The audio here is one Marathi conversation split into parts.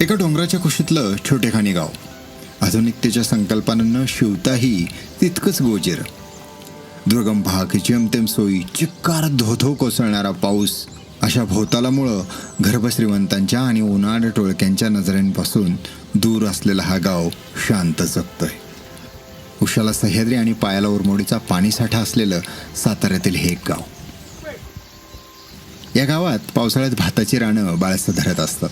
एका डोंगराच्या कुशीतलं छोटेखानी गाव. आधुनिकतेच्या संकल्पनांना शिवताही तितकंच गोजेर. दुर्गम भाग जेमतेम सोयी चिक्कार धोधो कोसळणारा पाऊस अशा भोवतालामुळं गर्भश्रीमंतांच्या आणि उन्हाळ टोळक्यांच्या नजरेंपासून दूर असलेला हा गाव शांत जगतोय. उशाला सह्याद्री आणि पायाला उरमोडीचा पाणीसाठा असलेलं साताऱ्यातील हे एक गाव. या गावात पावसाळ्यात भाताची रानं बाळसं धरत असतात.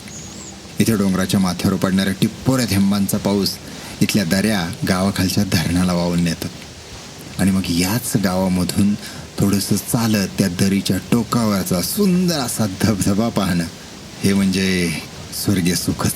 इथे डोंगराच्या माथ्यावर पडणाऱ्या टिप्पोऱ्या थेंबांचा पाऊस इथल्या दऱ्या गावाखालच्या धरणाला वाहून नेतात. आणि मग याच गावामधून थोडंसं चालत त्या दरीच्या टोकावरचा सुंदर असा धबधबा पाहणं हे म्हणजे स्वर्गीय सुखच.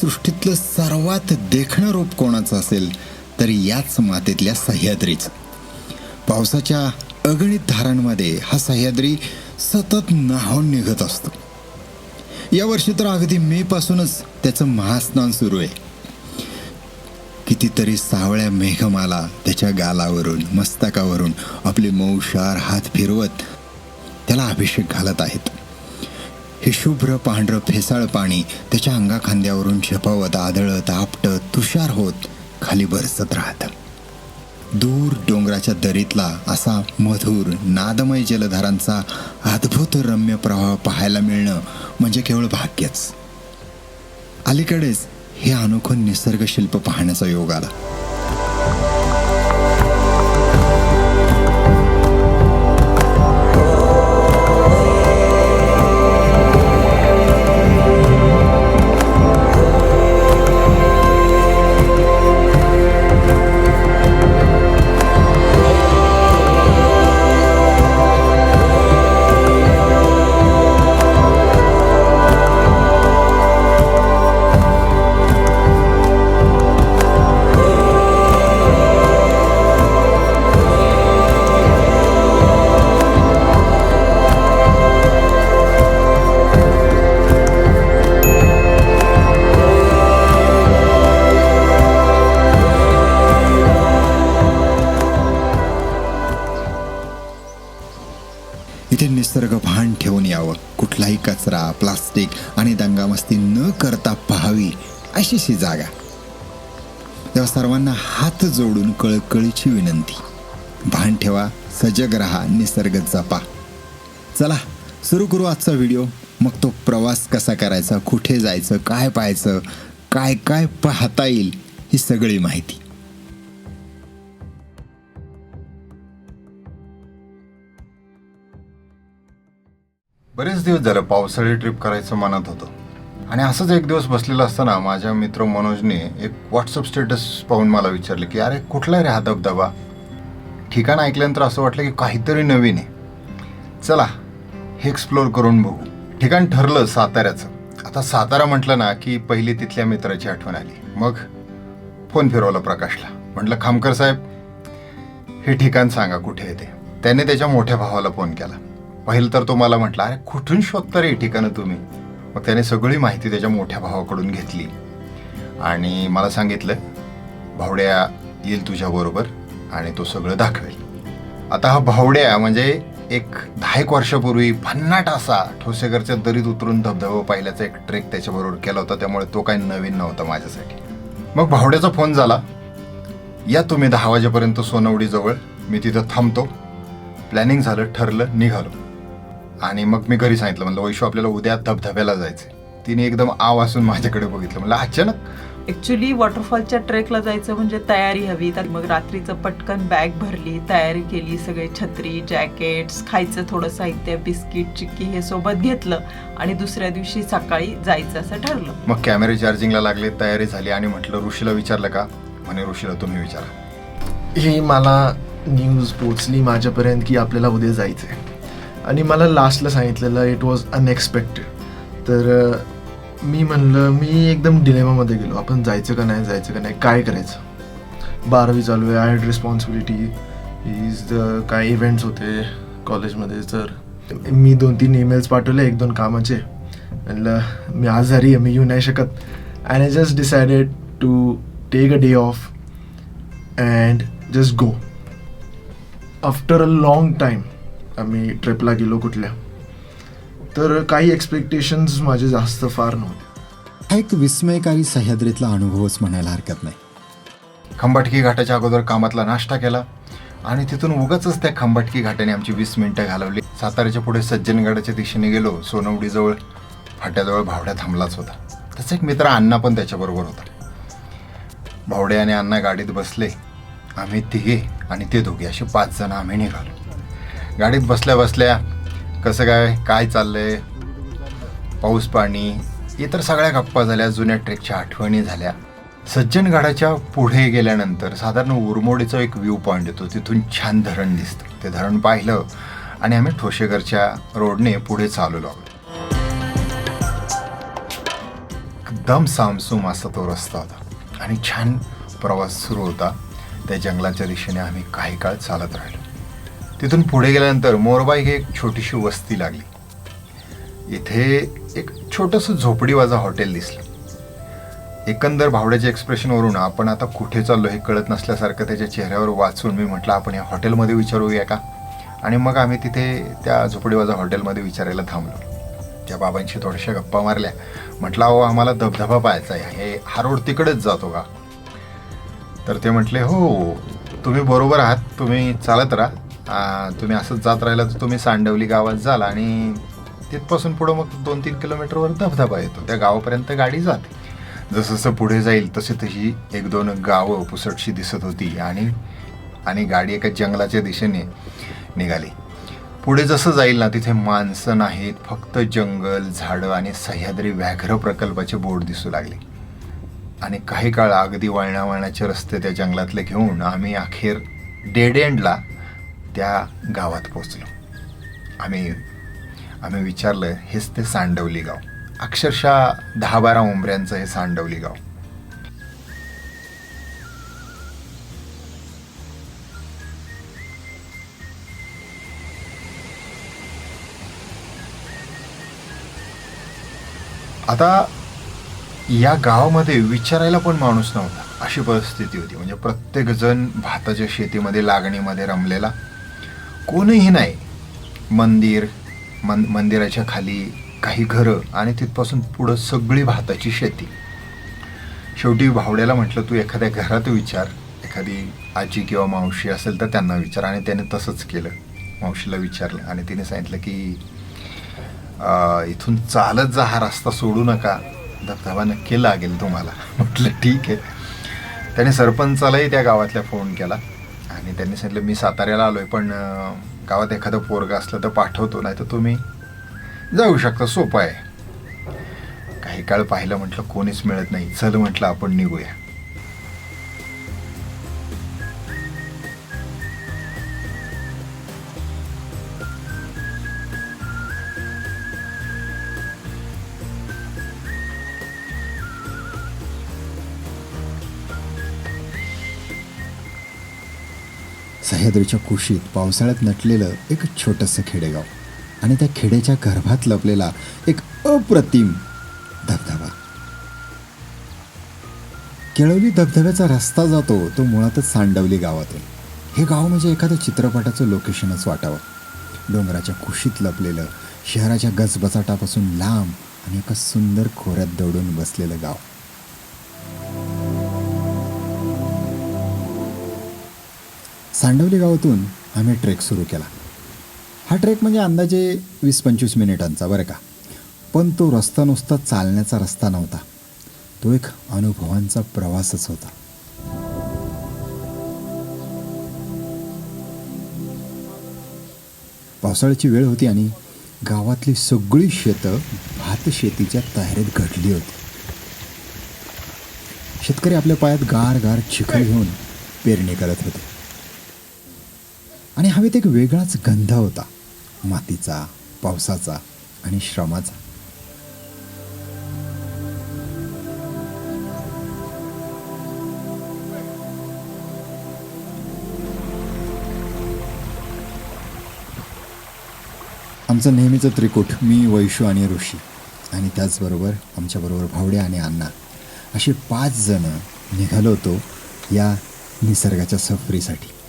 सृष्टीतलं सर्वात देखणं रूप कोणाचं असेल तर याच मातेतल्या सह्याद्रीचं. पावसाच्या अगणित धारांमध्ये हा सह्याद्री सतत नाहून निघत असतो. यावर्षी तर अगदी मे पासूनच त्याचं महास्नान सुरू आहे. कितीतरी सावळ्या मेघमाला त्याच्या गालावरून मस्तकावरून आपले मऊशार हात फिरवत त्याला अभिषेक घालत आहेत. हे शुभ्र पांढरं फेसाळ पाणी त्याच्या अंगाखांद्यावरून झेपावत आदळत आपटत तुषार होत खाली बरसत राहतं. दूर डोंगराच्या दरीतला असा मधुर नादमय जलधारांचा अद्भुत रम्य प्रवाह पाहायला मिळणं म्हणजे केवळ भाग्यच. अलीकडेच हे अनोखं निसर्गशिल्प पाहण्याचा योग आला. अशीशी जागा. तेव्हा सर्वांना हात जोडून कळकळीची विनंती. भान ठेवा सजग राहा निसर्ग जपा. चला सुरू करू आजचा व्हिडिओ. मग तो प्रवास कसा करायचा कुठे जायचं काय पाहायचं काय काय पाहता येईल ही सगळी माहिती. बरेच दिवस झालं पावसाळी ट्रिप करायचं मनात होतं. आणि असंच एक दिवस बसलेलं असताना माझ्या मित्र मनोजने एक व्हॉट्सअप स्टेटस पाहून मला विचारले की अरे कुठला रे हा धबधबा ठिकाण ऐकल्यानंतर असं वाटलं की काहीतरी नवीन आहे. चला हे एक्सप्लोअर करून बघू. ठिकाण ठरलं साताऱ्याचं. आता सातारा म्हटलं ना की पहिली तिथल्या मित्राची आठवण आली. मग फोन फिरवला प्रकाशला. म्हटलं खामकर साहेब हे ठिकाण सांगा कुठे आहे ते. त्याने त्याच्या मोठ्या भावाला फोन केला. पहिलं तर तो मला म्हटला अरे कुठून शोधता रे ठिकाणं तुम्ही? मग त्याने सगळी माहिती त्याच्या मोठ्या भावाकडून घेतली. आणि मला सांगितलं भावड्या येईल तुझ्याबरोबर आणि तो सगळं दाखवेल. आता हा भावड्या म्हणजे एक दहा एक वर्षापूर्वी भन्नाट असा ठोसेकरच्या दरीत उतरून धबधबा पाहिल्याचा एक ट्रेक त्याच्याबरोबर केला होता त्यामुळे तो काही नवीन नव्हता माझ्यासाठी. मग भावड्याचा फोन झाला. या तुम्ही दहा वाजेपर्यंत सोनवडीजवळ मी तिथं थांबतो. प्लॅनिंग झालं ठरलं निघालो. आणि मग मी घरी सांगितलं म्हणलं वैशू आपल्याला उद्या धबधब्याला जायचं तिने एकदम आव असून माझ्याकडे बघितलं. म्हणलं अचानक. ऍक्च्युली वॉटरफॉलच्या ट्रेकला जायचं म्हणजे तयारी हवी. तर मग रात्रीचं पटकन बॅग भरली तयारी केली सगळे छत्री जॅकेट्स खायचं थोडं साहित्य बिस्किट चिक्की हे सोबत घेतलं आणि दुसऱ्या दिवशी सकाळी जायचं असं ठरलं. मग कॅमेरे चार्जिंगला लागले तयारी झाली आणि म्हटलं ऋषीला विचारलं का? म्हणे ऋषीला तुम्ही विचारा. ही मला न्यूज पोचली माझ्यापर्यंत की आपल्याला उद्या जायचं आहे आणि मला लास्टला सांगितलेलं इट वॉज अनएक्सपेक्टेड तर मी म्हणलं मी एकदम डिलेमामध्ये गेलो. आपण जायचं का नाही जायचं का नाही काय करायचं? बारावी चालू आहे I had responsibility is the काय इव्हेंट्स होते कॉलेजमध्ये तर मी दोन तीन ईमेल्स पाठवले एक दोन कामाचे. म्हणलं मी आजारी आहे मी येऊ नाही शकत. And I just decided to take a day off and just go after a long time आम्ही ट्रिपला गेलो कुठल्या. तर काही एक्सपेक्टेशन्स माझे जास्त फार नव्हते. हा एक विस्मयकारी सह्याद्रीतला अनुभवच म्हणायला हरकत नाही. खंबाटकी घाटाच्या अगोदर कामातला नाश्ता केला आणि तिथून उगाच त्या खंबाटकी घाटाने आमची वीस मिनिटं घालवली. साताऱ्याच्या पुढे सज्जनगडाच्या दिशेने गेलो सोनवडीजवळ फाट्याजवळ भावड्या थांबलाच होता. त्याचा एक मित्र अण्णा पण त्याच्याबरोबर होता. भावडे आणि अण्णा गाडीत बसले. आम्ही तिघे आणि ते दोघे असे पाच जण आम्ही निघालो. गाडीत बसल्या बसल्या कसं काय काय चाललंय? पाऊस पाणी इतर सगळ्या गप्पा झाल्या जुन्या ट्रेकच्या आठवणी झाल्या. सज्जनगडाच्या पुढे गेल्यानंतर साधारण उरमोडीचा एक व्ह्यू पॉईंट येतो. तिथून छान धरण दिसतं. ते धरण पाहिलं आणि आम्ही ठोशेघरच्या रोडने पुढे चालू लागलो एकदम सामसूम असा तो रस्ता होता. आणि छान प्रवास सुरू होता. त्या जंगलाच्या दिशेने आम्ही काही काळ चालत राहिलो. तिथून पुढे गेल्यानंतर मोरबाई ही एक छोटीशी वस्ती लागली. इथे एक छोटंसं झोपडीवाजा हॉटेल दिसलं. एकंदर भावड्याच्या एक्सप्रेशनवरून आपण आता कुठे चाललो हे कळत नसल्यासारखं त्याच्या चेहऱ्यावर वाचून मी म्हटलं आपण या हॉटेलमध्ये विचारूया का? आणि मग आम्ही तिथे त्या झोपडीवाजा हॉटेलमध्ये विचारायला थांबलो. त्या बाबांशी थोड्याशा गप्पा मारल्या. म्हटलं अहो आम्हाला धबधबा पाहायचा आहे. हे हा रोड तिकडेच जातो का? तर ते म्हटले हो तुम्ही बरोबर आहात. तुम्ही चालत राहा. तुम्ही असंच जात राहिला तर तुम्ही सांडवली गावात जाल आणि तिथपासून पुढं मग दोन तीन किलोमीटरवर धबधबा येतो. त्या गावापर्यंत गाडी जाते. जसं जसं पुढे जाईल तशी तशी एक दोन गावं पुसटशी दिसत होती आणि आणि गाडी एका जंगलाच्या दिशेने निघाली. पुढे जसं जाईल ना तिथे माणसं नाहीत फक्त जंगल झाडं आणि सह्याद्री व्याघ्र प्रकल्पाचे बोर्ड दिसू लागले. आणि काही काळ अगदी वळणावळणाचे रस्ते त्या जंगलातले घेऊन आम्ही अखेर डेड एंडला त्या गावात पोचलो आम्ही आम्ही विचारलं हेच ते सांडवली गाव. अक्षरशः दहा बारा उंबऱ्यांचं हे सांडवली गाव. आता या गावामध्ये विचारायला पण माणूस नव्हता. अशी परिस्थिती होती. म्हणजे प्रत्येकजण भाताच्या शेतीमध्ये लागणीमध्ये रमलेला. कोणीही नाही. मंदिर मन मंदिराच्या खाली काही घरं आणि तिथपासून पुढं सगळी भाताची शेती. शेवटी भावड्याला म्हटलं तू एखाद्या घरात विचार. एखादी आजी किंवा मावशी असेल तर त्यांना विचार. आणि त्याने तसंच केलं. मावशीला विचारलं आणि तिने सांगितलं की इथून चालत जा हा रस्ता सोडू नका. धबधबा नक्की लागेल तुम्हाला. म्हटलं ठीक आहे. त्याने सरपंचालाही त्या गावातल्या फोन केला. आणि त्यांनी सांगितलं मी साताऱ्याला आलो आहे पण गावात एखादं पोरग असलं तर पाठवतो नाही तर तुम्ही जाऊ शकता सोपं आहे. काही काळ पाहिलं म्हटलं कोणीच मिळत नाही. चल म्हटलं आपण निघूया. सह्याद्रीच्या कुशीत पावसाळ्यात नटलेलं एक छोटंसं खेडेगाव आणि त्या खेड्याच्या गर्भात लपलेला एक अप्रतिम धबधबा. केळवली धबधब्याचा रस्ता जातो तो मुळातच सांडवली गावातून. हे गाव म्हणजे एखाद्या चित्रपटाचं लोकेशनच वाटावं. डोंगराच्या कुशीत लपलेलं शहराच्या गजबजाटापासून लांब आणि एका सुंदर खोऱ्यात दौडून बसलेलं गाव. सांडवली गावातून आम्ही ट्रेक सुरू केला. हा ट्रेक म्हणजे अंदाजे वीस पंचवीस मिनिटांचा बरं का. पण तो रस्ता नुसता चालण्याचा रस्ता नव्हता. तो एक अनुभवांचा प्रवासच होता. पावसाळ्याची वेळ होती आणि गावातली सगळी शेतं भात शेतीच्या तयारीत घडली होती. शेतकरी आपल्या पायात गार गार चिखल घेऊन पेरणी करत होते. आणि हवेत एक वेगळाच गंध होता. मातीचा पावसाचा आणि श्रमाचा. आमचं नेहमीचं त्रिकूट मी वैशू आणि ऋषी. आणि त्याचबरोबर आमच्याबरोबर भावडे आणि अण्णा. असे पाच जणं निघालो होतो या निसर्गाच्या सफरीसाठी.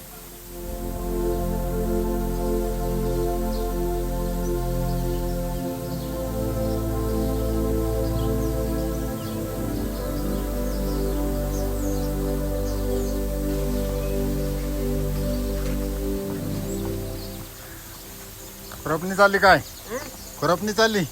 खुरपणी चालली काय? खुरपणी चालली?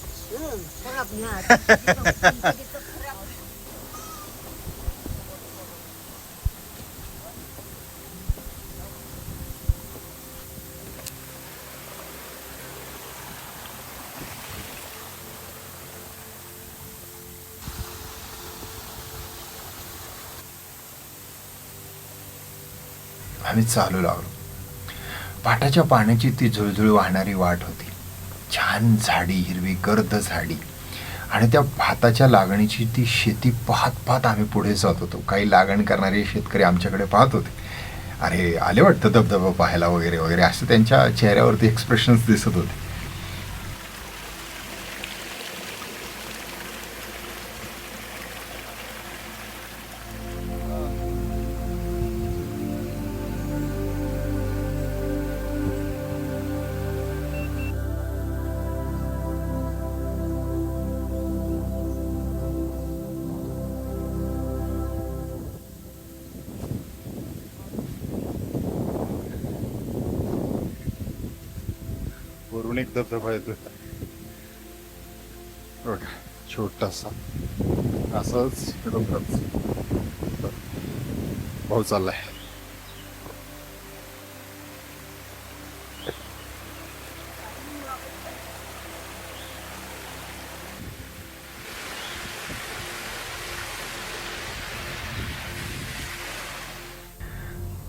आम्ही चालू लागलो. पाटाच्या पाण्याची ती झुळझुळ वाहणारी वाट होती. छान झाडी हिरवी गर्द झाडी. आणि त्या भाताच्या लागणीची ती शेती पाहत पाहत आम्ही पुढे जात होतो. काही लागण करणारे शेतकरी आमच्याकडे पाहत होते. अरे आले वाटतं धबधबा पाहायला वगैरे वगैरे. असं त्यांच्या चेहऱ्यावरती एक्सप्रेशन्स दिसत होते. वरून एक धबधबा येतोय बघा छोटासा. असाच डोंगराच भाऊ चाललाय.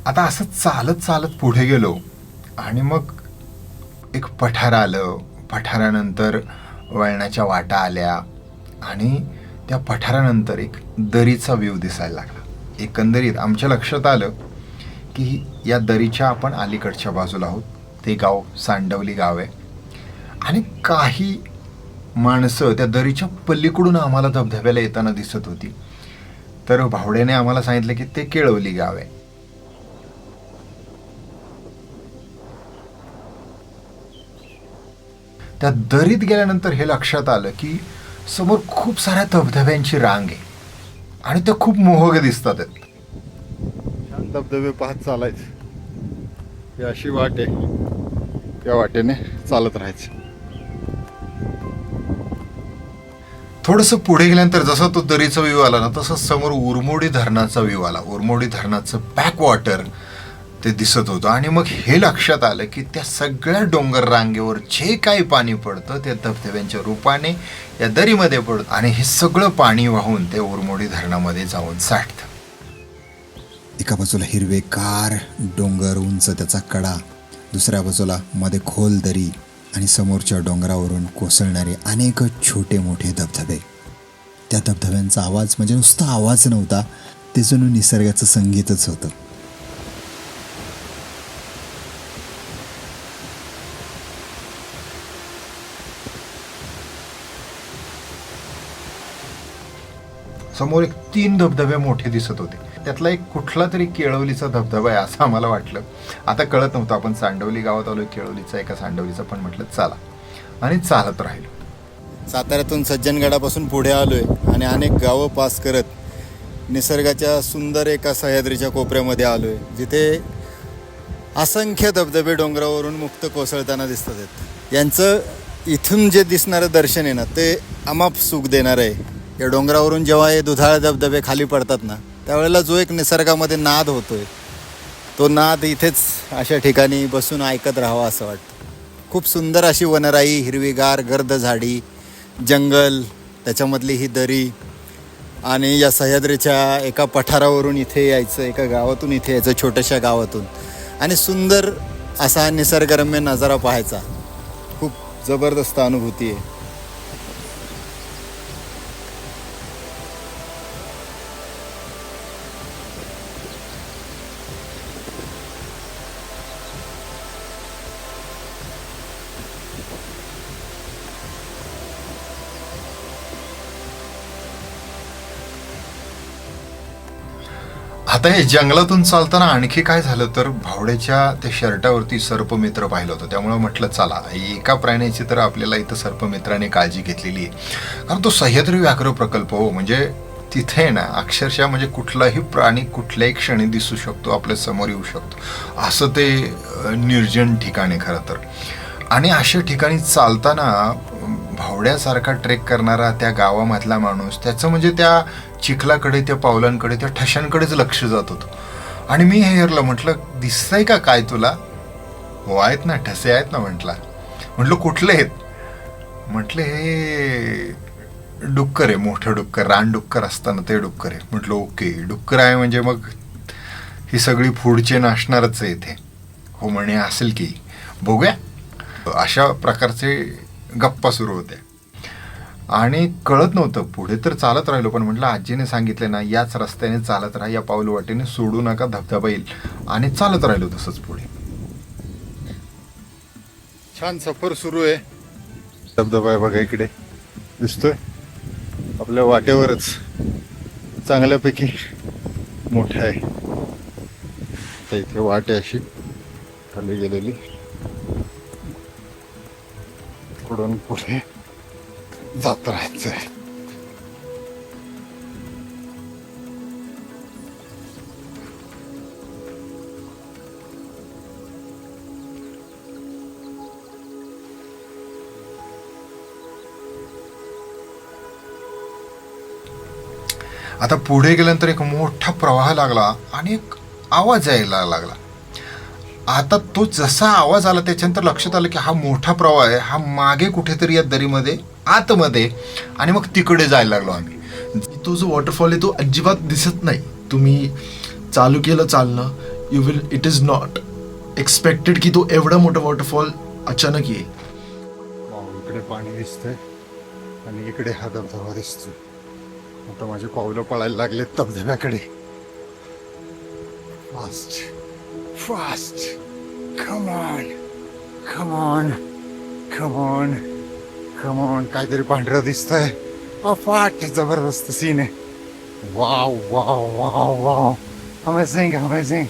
आता असं चालत चालत पुढे गेलो आणि मग एक पठार आलं. पठारानंतर वळणाच्या वाटा आल्या आणि त्या पठारानंतर एक दरीचा व्ह्यू दिसायला लागला. एकंदरीत आमच्या लक्षात आलं की या दरीच्या आपण अलीकडच्या बाजूला आहोत. ते गाव सांडवली गाव आहे. आणि काही माणसं त्या दरीच्या पल्लीकडून आम्हाला धबधब्याला येताना दिसत होती. तर भावड्याने आम्हाला सांगितलं की ते केळवली गाव आहे. त्या दरीत गेल्यानंतर हे लक्षात आलं की समोर खूप साऱ्या धबधब्यांची रांग आहे. आणि त्या खूप मोहक दिसतात आहेत. छान धबधबे पाहत चालायचे. ही अशी वाट आहे. त्या वाटेने चालत राहायचं. थोडंसं पुढे गेल्यानंतर जसा तो दरीचा व्ह्यू आला ना तसं समोर उरमोडी धरणाचा व्ह्यू आला. उरमोडी धरणाचं बॅक वॉटर ते दिसत होतं. आणि मग हे लक्षात आलं की त्या सगळ्या डोंगर रांगेवर जे काही पाणी पडतं ते धबधब्यांच्या रूपाने या दरीमध्ये पडतं. आणि हे सगळं पाणी वाहून ते उरमोडी धरणामध्ये जाऊन साठतं. एका बाजूला हिरवेगार डोंगर उंच त्याचा कडा दुसऱ्या बाजूला मध्ये खोल दरी आणि समोरच्या डोंगरावरून कोसळणारे अनेक छोटे मोठे धबधबे. त्या धबधब्यांचा आवाज म्हणजे नुसता आवाज नव्हता ते जणू निसर्गाचं संगीतच होतं. समोर एक तीन धबधबे मोठे दिसत होते. त्यातला एक कुठला तरी केळवलीचा धबधबा आहे असं आम्हाला वाटलं. आता कळत नव्हतं. आपण सांडवली गावात आलो केळवलीचा एका सांडवलीचा पण म्हटलं चला. आणि चालत राहिलो. साताऱ्यातून सज्जनगडापासून पुढे आलोय आणि अनेक गावं पास करत निसर्गाच्या सुंदर एका सह्याद्रीच्या कोपऱ्यामध्ये आलोय जिथे असंख्य धबधबे डोंगरावरून मुक्त कोसळताना दिसतात आहेत. यांचं इथून जे दिसणारं दर्शन आहे ना ते अमाप सुख देणारं आहे. या डोंगरावरून जेव्हा हे दुधाळ धबधबे खाली पडतात ना त्यावेळेला जो एक निसर्गामध्ये नाद होतोय तो नाद इथेच अशा ठिकाणी बसून ऐकत राहावा असं वाटतं. खूप सुंदर अशी वनराई हिरवीगार गर्द झाडी जंगल त्याच्यामधली ही दरी आणि या सह्याद्रीच्या एका पठारावरून इथे यायचं एका गावातून इथे यायचं छोट्याशा गावातून. आणि सुंदर असा निसर्गरम्य नजारा पाहायचा. खूप जबरदस्त अनुभूती आहे. आता हे जंगलातून चालताना आणखी काय झालं? तर भावड्याच्या त्या शर्टावरती सर्पमित्र पाहिलं होतं. त्यामुळे म्हटलं चला एका प्राण्याची तर आपल्याला इथं सर्पमित्राने काळजी घेतलेली आहे. कारण तो सह्याद्री व्याघ्र प्रकल्प हो म्हणजे तिथे आहे ना अक्षरशः म्हणजे कुठलाही प्राणी कुठल्याही क्षणी दिसू शकतो आपल्यासमोर येऊ शकतो. असं ते निर्जन ठिकाण आहे खरं तर. आणि अशा ठिकाणी चालताना भावड्यासारखा ट्रेक करणारा त्या गावामधला माणूस त्याचं म्हणजे त्या चिखलाकडे त्या पावलांकडे त्या ठशांकडेच लक्ष जात होतं. आणि मी हे म्हटलं दिसतंय का काय तुला? हो आहेत ना ठसे आहेत ना म्हटला. म्हटलं कुठले आहेत? म्हटलं हे डुक्कर आहे मोठं डुक्कर रान डुक्कर असताना ते डुक्कर आहे. म्हटलं ओके डुक्कर आहे म्हणजे मग ही सगळी फूडचे नाशणारच आहे इथे. हो म्हणे असेल की. बघूया. अशा प्रकारचे गप्पा सुरू होत्या. आणि कळत नव्हतं. पुढे तर चालत राहिलो पण म्हटलं आजीने सांगितलं ना याच रस्त्याने चालत राहा या पाऊल वाटेने सोडू नका धबधबा येईल. आणि चालत राहिलो तसंच पुढे. छान सफर सुरू आहे. धबधबा आहे बघा इकडे. दिसतोय. आपल्या वाटेवरच. चांगल्यापैकी मोठा आहे. तर इथे वाट आहे अशी. खाली गेलेली. पुढून पुढे. जात राहायचंय आता पुढे गेल्यानंतर एक मोठा प्रवाह लागला आणि एक आवाज यायला लागला. आता तो जसा आवाज आला त्याच्यानंतर लक्षात आलं की हा मोठा प्रवाह आहे. हा मागे कुठेतरी या दरीमध्ये आतमध्ये आणि मग तिकडे जायला लागलो आम्ही. तो जो वॉटरफॉल आहे तो अजिबात दिसत नाही. तुम्ही चालू केलं चालणं you will it is not expected की तो एवढा मोठा वॉटरफॉल अचानक येईल. इकडे पाणी दिसतंय आणि इकडे हा धबधबा दिसतोय. आता माझे पावलं पळायला लागले धबधब्याकडे. Fast fast come on come on come on on come on come on काहीतरी पांढरं दिसतंय. अफाट जबरदस्त सीन आहे. Wow wow wow wow amazing amazing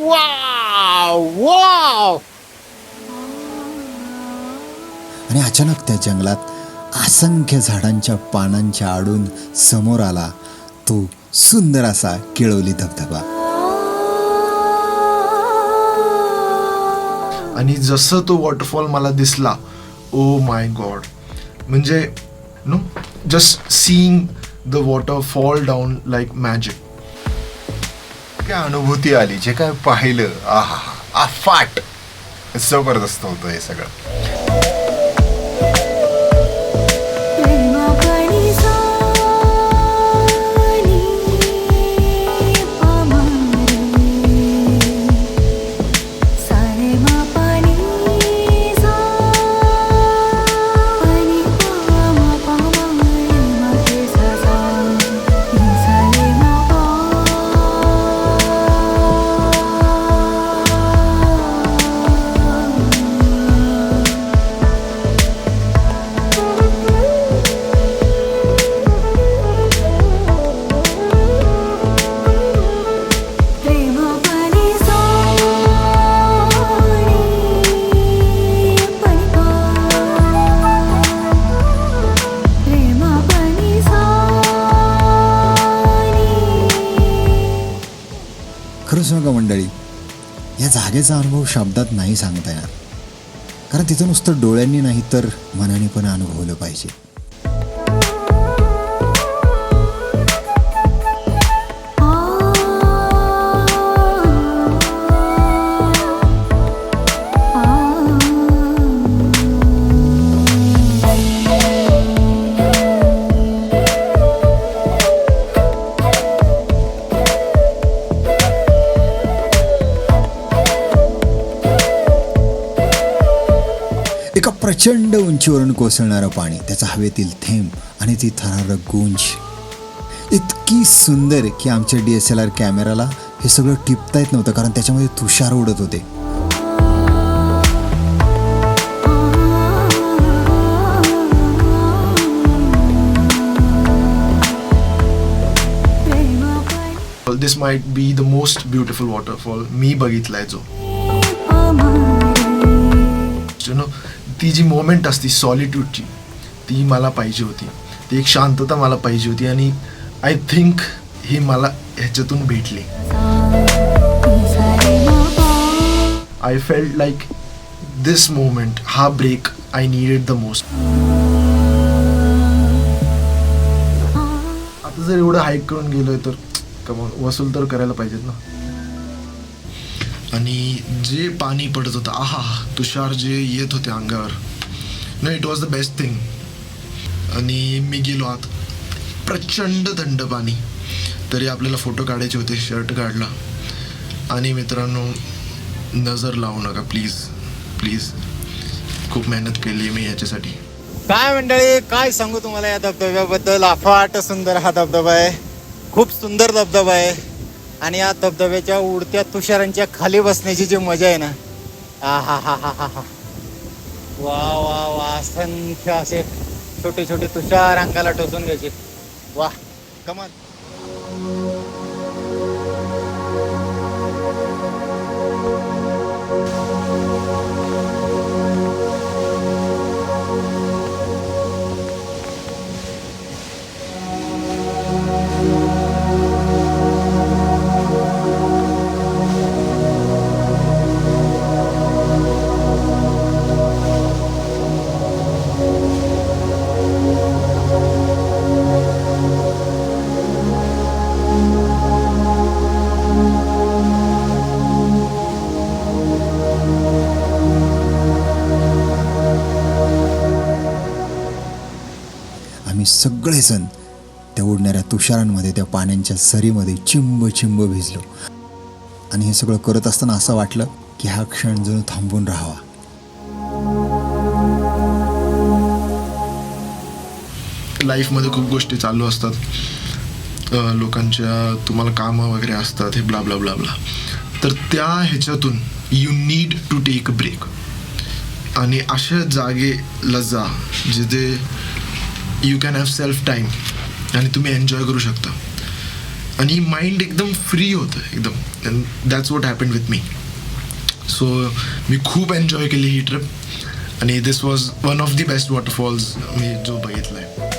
wow wow आणि अचानक त्या जंगलात असंख्य झाडांच्या पानांच्या आडून समोर आला तो सुंदर असा केळवली धबधबा. आणि जसं तो वॉटरफॉल मला दिसला ओ माय गॉड म्हणजे no just seeing the waterfall down like magic काय अनुभूती आली? जे काय पाहिलं आहा अफाट जबरदस्त होतं हे सगळं. शब्दात नाही सांगता येणार. कारण तिथं नुसतं डोळ्यांनी नाही तर मनाने पण अनुभवलं पाहिजे. प्रचंड उंचीवरून कोसळणारं पाणी त्याचा हवेतील थेंब आणि ती थरारक गुंज. इतकी सुंदर की आमच्या डी एस एल आर कॅमेराला हे सगळं टिपता येत नव्हतं कारण त्याच्यामध्ये तुषार उडत होते. This might be the most beautiful waterfall मी बघितलाय जो. यु नो ती जी मोमेंट असती सॉलिट्यूडची ती मला पाहिजे होती. ती एक शांतता मला पाहिजे होती आणि आय थिंक ही मला ह्याच्यातून भेटली. I felt like this moment हा break I needed the most आता जर एवढं हाईक करून गेलोय तर कमॉन वसूल तर करायला पाहिजेत ना. आणि जे पाणी पडत होतं आहा तुषार जे येत होते अंगावर. न it was the best thing आणि मी गेलो आत. प्रचंड थंड पाणी. तरी आपल्याला फोटो काढायचे होते शर्ट काढला. आणि मित्रांनो नजर लावू नका प्लीज प्लीज खूप मेहनत केली मी याच्यासाठी. काय मंडळी काय सांगू तुम्हाला या धबधब्याबद्दल? अफाट सुंदर हा धबधबा आहे. खूप सुंदर धबधबा आहे. आणि या धबधब्याच्या उडत्या तुषारांच्या खाली बसण्याची जी मजा आहे ना. आ हा हा हा हा हा. वा वा वा. असंख्य असे छोटे छोटे तुषार अंगाला टोचून घ्यायचे. वा. कमाल आम्ही सगळेजण त्या उडणाऱ्या तुषारांमध्ये त्या पाण्यांच्या सरीमध्ये चिंब चिंब भिजलो. आणि हे सगळं करत असताना असं वाटलं की हा क्षण जणू थांबून राहावा. लाईफमध्ये खूप गोष्टी चालू असतात. लोकांच्या तुम्हाला कामं वगैरे असतात हे ब्ला ब्ला ब्ला ब्ला. तर त्या ह्याच्यातून you need to take a break आणि अशा जागेला जा जिथे you can have self time आणि तुम्ही एन्जॉय करू शकता. आणि माइंड एकदम फ्री होतं एकदम. That's what happen with me so मी खूप एन्जॉय केली ही ट्रिप आणि this was one of the best waterfalls मी जो बघितला आहे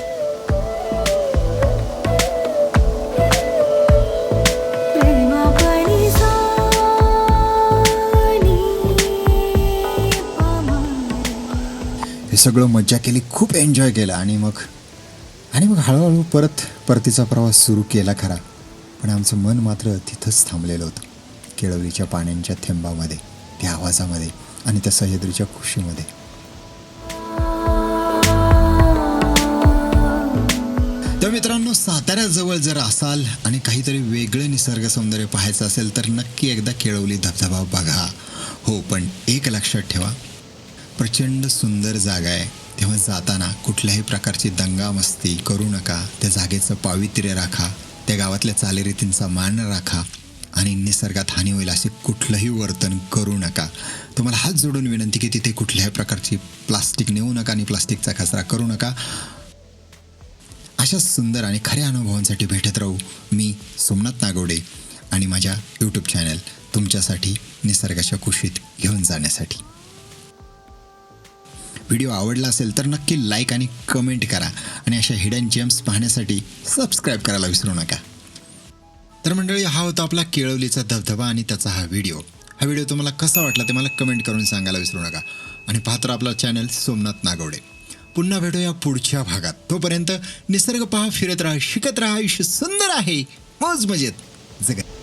सगळं मज्जा केली खूप एन्जॉय केलं आणि मग आणि मग हळूहळू परत परतीचा प्रवास सुरू केला खरा. पण आमचं मन मात्र तिथंच थांबलेलं होतं केळवलीच्या पाण्यांच्या थेंबामध्ये त्या आवाजामध्ये आणि त्या सह्याद्रीच्या खुशीमध्ये. तर मित्रांनो साताऱ्याजवळ जर असाल आणि काहीतरी वेगळं निसर्ग सौंदर्य पाहायचं असेल तर नक्की एकदा केळवली धबधबा बघा. हो पण एक लक्षात ठेवा प्रचंड सुंदर जागा आहे. तेव्हा जाताना कुठल्याही प्रकारची दंगामस्ती करू नका. त्या जागेचं पावित्र्य राखा. त्या गावातल्या चालीरीतींचा मान राखा. आणि निसर्गात हानी होईल असे कुठलंही वर्तन करू नका. तुम्हाला हात जोडून विनंती की तिथे कुठल्याही प्रकारची प्लास्टिक नेऊ नका आणि प्लास्टिकचा कचरा करू नका. अशा सुंदर आणि खऱ्या अनुभवांसाठी भेटत राहू मी सोमनाथ नागोडे आणि माझ्या यूट्यूब चॅनल तुमच्यासाठी निसर्गाच्या कुशीत घेऊन जाण्यासाठी. व्हिडिओ आवडला असेल तर नक्की लाईक आणि कमेंट करा. आणि अशा हिडन जेम्स पाहण्यासाठी सबस्क्राईब करायला विसरू नका. तर मंडळी हा होता आपला केळवलीचा धबधबा आणि त्याचा हा व्हिडिओ. हा व्हिडिओ तुम्हाला कसा वाटला ते मला कमेंट करून सांगायला विसरू नका. आणि पात्र आपला चॅनल सोमनाथ नागवडे. पुन्हा भेटूया पुढच्या भागात. तोपर्यंत निसर्ग पहा फिरत राहा शिकत राहा आयुष्य सुंदर आहे. मौज मजेत. जगत.